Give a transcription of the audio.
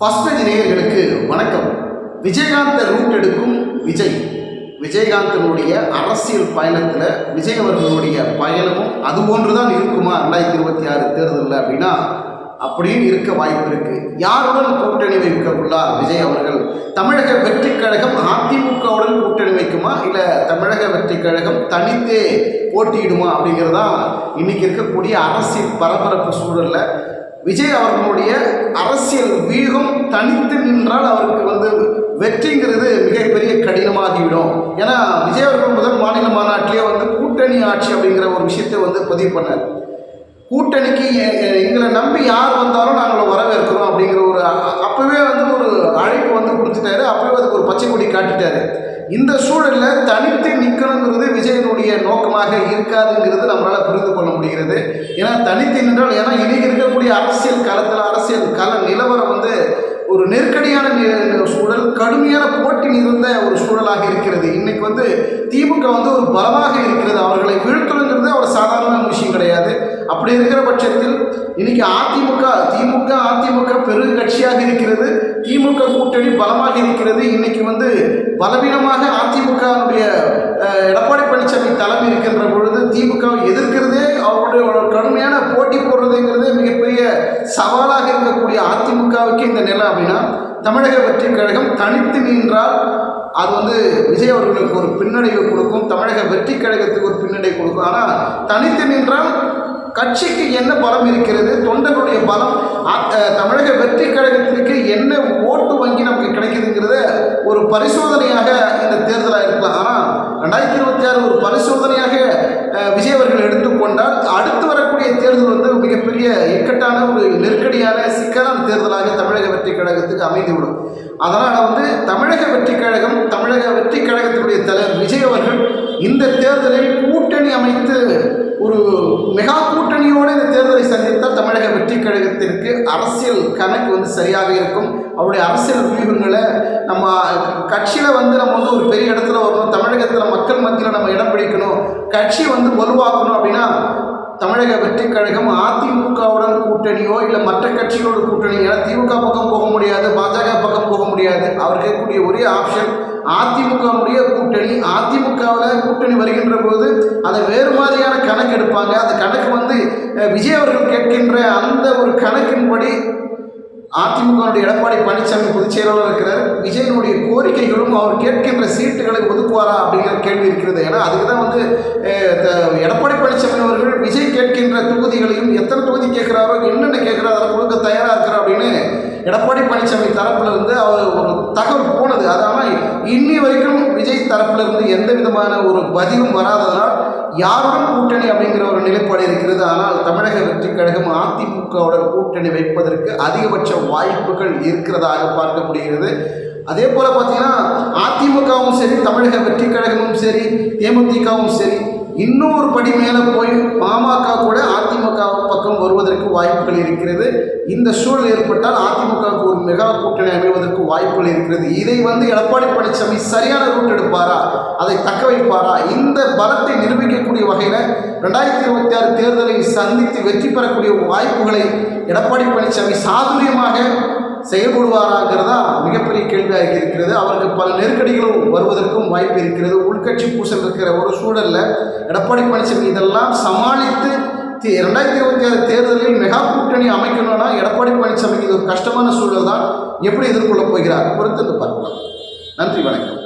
First page நேயர்களுக்கு வணக்கம். Vijayakanth root எடுக்கும் விஜய். விஜயகாந்தனுடைய அரசியல் பயணத்தில் விஜய் அவர்களுடைய பயணமும் அது போன்று தான் இருக்குமா? ரெண்டாயிரத்தி இருபத்தி ஆறு தேர்தலில் அப்படின்னா அப்படியும் இருக்க வாய்ப்பு இருக்கு. யாருடன் கூட்டணி வைக்கக்குள்ளார் விஜய் அவர்கள். தமிழக வெற்றி கழகம் அதிமுகவுடன் கூட்டணி வைக்குமா இல்லை தமிழக வெற்றிக் கழகம் தனித்தே போட்டியிடுமா? அப்படிங்கிறதான் இன்னைக்கு இருக்கக்கூடிய அரசியல் பரபரப்பு சூழலில் விஜய் அவர்களுடைய அரசியல் வீகம் தனித்து நின்றால் அவருக்கு வந்து வெற்றிங்கிறது மிகப்பெரிய கடினமாகிவிடும். ஏன்னா விஜய் அவர்கள் முதல் மாநில மாநாட்டிலே வந்து கூட்டணி ஆட்சி அப்படிங்கிற ஒரு விஷயத்தை வந்து பதிவு பண்ணார். கூட்டணிக்கு எங்களை நம்பி யார் வந்தாலும் நாங்கள் வரவேற்கிறோம் அப்படிங்கிற ஒரு அப்போவே வந்து ஒரு அழைப்பு வந்து கொடுத்துட்டாரு. அப்போவே அதுக்கு ஒரு பச்சை கொடி காட்டிட்டாரு. இந்த சூழலில் தனித்து நிற்கணுங்கிறது விஜயனுடைய நோக்கமாக இருக்காதுங்கிறது நம்மளால் புரிந்து கொள்ள முடிகிறது. ஏன்னா தனித்து நின்றால் ஏன்னா இன்னைக்கு இருக்கக்கூடிய அரசியல் களத்தில் அரசியல் கள நிலவரம் வந்து ஒரு நெருக்கடியான நி- சூழல் கடுமையான போட்டி நிறைந்த ஒரு சூழலாக இருக்கிறது. இன்னைக்கு வந்து திமுக வந்து ஒரு பலமாக இருக்கிறது. அவர்களை வீழ்த்தணுங்கிறது ஒரு சாதாரண விஷயம் கிடையாது. அப்படி இருக்கிற பட்சத்தில் இன்னைக்கு அதிமுக திமுக அதிமுக பெருங்கட்சியாக இருக்கிறது. திமுக கூட்டணி பலமாக இருக்கிறது. இன்னைக்கு வந்து பலவீனமாக அதிமுகவுடைய எடப்பாடி பழனிசாமி தலைமை இருக்கின்ற பொழுது திமுகவை எதிர்க்கிறதே அவருடைய கடுமையான போட்டி போடுறதுங்கிறதே மிகப்பெரிய சவாலாக இருக்கக்கூடிய அதிமுகவுக்கு இந்த நிலை அப்படின்னா தமிழக வெற்றி கழகம் தனித்து நின்றால் அது வந்து விஜய் அவர்களுக்கு ஒரு பின்னடைவு கொடுக்கும். தமிழக வெற்றி கழகத்துக்கு ஒரு பின்னடைவு கொடுக்கும். ஆனால் தனித்து நின்றால் கட்சிக்கு என்ன பலம் இருக்கிறது? தொண்டர்களுடைய பலம் தமிழக வெற்றி கழகத்திற்கு என்ன ஓட்டு வங்கி நமக்கு கிடைக்குதுங்கிறத ஒரு பரிசோதனையாக இந்த தேர்தலாக இருக்கலாம். ஆனால் ரெண்டாயிரத்தி இருபத்தி ஆறு ஒரு பரிசோதனையாக விஜயவர்கள் விஜய் அவர்கள் எடுத்துக்கொண்டால் அடுத்து வரக்கூடிய தேர்தல் வந்து மிகப்பெரிய இக்கட்டான ஒரு நெருக்கடியான சிக்கலான தேர்தலாக தமிழக வெற்றி கழகத்துக்கு அமைந்துவிடும். அதனால் வந்து தமிழக வெற்றி கழகம் தமிழக வெற்றி கழகத்தினுடைய தலைவர் விஜய் அவர்கள் இந்த தேர்தலில் கூட்டணி அமைத்து ஒரு மெகா கூட்டணியோடு இந்த தேர்தலை சந்தித்தால் தமிழக வெற்றி கழகத்திற்கு அரசியல் கணக்கு வந்து சரியாக இருக்கும். அவருடைய அரசியல் வியூகங்களை நம்ம கட்சியில் வந்து நம்ம வந்து ஒரு பெரிய இடத்துல வரணும் தமிழகத்தில் மக்கள் மத்தியில் நம்ம இடம் பிடிக்கணும் கட்சி வந்து வலுவாகணும் அப்படின்னா தமிழக வெற்றிக் கழகம் அதிமுகவுடன் கூட்டணியோ இல்லை மற்ற கட்சிகளோட கூட்டணி ஏன்னா திமுக பக்கம் போக முடியாது பாஜக பக்கம் போக முடியாது. அவர் கேட்கக்கூடிய ஒரே ஆப்ஷன் அதிமுகவுடைய கூட்டணி. அதிமுகவில் கூட்டணி வருகின்ற போது அதை வேறு மாதிரியான கணக்கு எடுப்பாங்க அந்த கணக்கு வந்து விஜய் அவர்கள் கேட்கின்ற அந்த ஒரு கணக்கின்படி அதிமுகவுடைய எடப்பாடி பழனிசாமி பொதுச் செயலாளர் இருக்கிறார். விஜயனுடைய கோரிக்கைகளும் அவர் கேட்கின்ற சீட்டுகளை ஒதுக்குவாரா அப்படிங்கிற கேள்வி இருக்கிறது. ஏன்னா அதுக்கு தான் வந்து த- எடப்பாடி பழனிசாமி அவர்கள் விஜய் கேட்கின்ற தொகுதிகளையும் எத்தனை தொகுதி கேட்குறாரோ என்னென்ன கேட்குறாரோ அதை கொடுக்க தயாராக இருக்கிறார் அப்படின்னு எடப்பாடி பழனிசாமி தரப்புல இருந்து அவர் ஒரு தகவல் போனது அது ஆனால் இன்னி தரப்பிலிருந்து எந்த விதமான ஒரு பதிவும் வராததனால் யாருடன் கூட்டணி அப்படிங்கிற ஒரு நிலைப்பாடு இருக்கிறது. ஆனால் தமிழக வெற்றி கழகம் அதிமுகவுடன் கூட்டணி வைப்பதற்கு அதிகபட்ச வாய்ப்புகள் இருக்கிறதாக பார்க்க முடிகிறது அதே போல் பார்த்தீங்கன்னா அதிமுகவும் சரி தமிழக வெற்றி கழகமும் சரி தேமுதிகவும் சரி இன்னொரு படி மேலே போய் பாமக கூட அதிமுக பக்கம் வருவதற்கு வாய்ப்புகள் இருக்கிறது. இந்த சூழல் ஏற்பட்டால் அதிமுகவுக்கு ஒரு மெகா கூட்டணி அமைவதற்கு வாய்ப்புகள் இருக்கிறது. இதை வந்து எடப்பாடி பழனிசாமி சரியான ரூட் எடுப்பாரா? அதை தக்க வைப்பாரா? இந்த பலத்தை நிரூபிக்கக்கூடிய வகையில் ரெண்டாயிரத்தி இருபத்தி ஆறு தேர்தலை சந்தித்து வெற்றி பெறக்கூடிய வாய்ப்புகளை எடப்பாடி பழனிசாமி சாதுரியமாக செயல்படுவாராங்கிறதா மிகப்பெரிய கேள்வியாக இருக்கிறது. அவருக்கு பல நெருக்கடிகளும் வருவதற்கும் வாய்ப்பு இருக்கிறது. உள்கட்சி பூசல் இருக்கிற ஒரு சூழல்ல எடப்பாடி பழனிசாமி இதெல்லாம் சமாளித்து இரண்டாயிரத்தி ரெண்டாயிரத்தி இருபத்தி ஆறு தேர்தலில் மெகா கூட்டணி அமைக்கணும்னா எடப்பாடி பழனிசாமிக்கு இது ஒரு கஷ்டமான சூழல் தான் எப்படி எதிர்கொள்ளப் போகிறார்? பொறுத்து வந்து பார்க்கலாம். நன்றி வணக்கம்.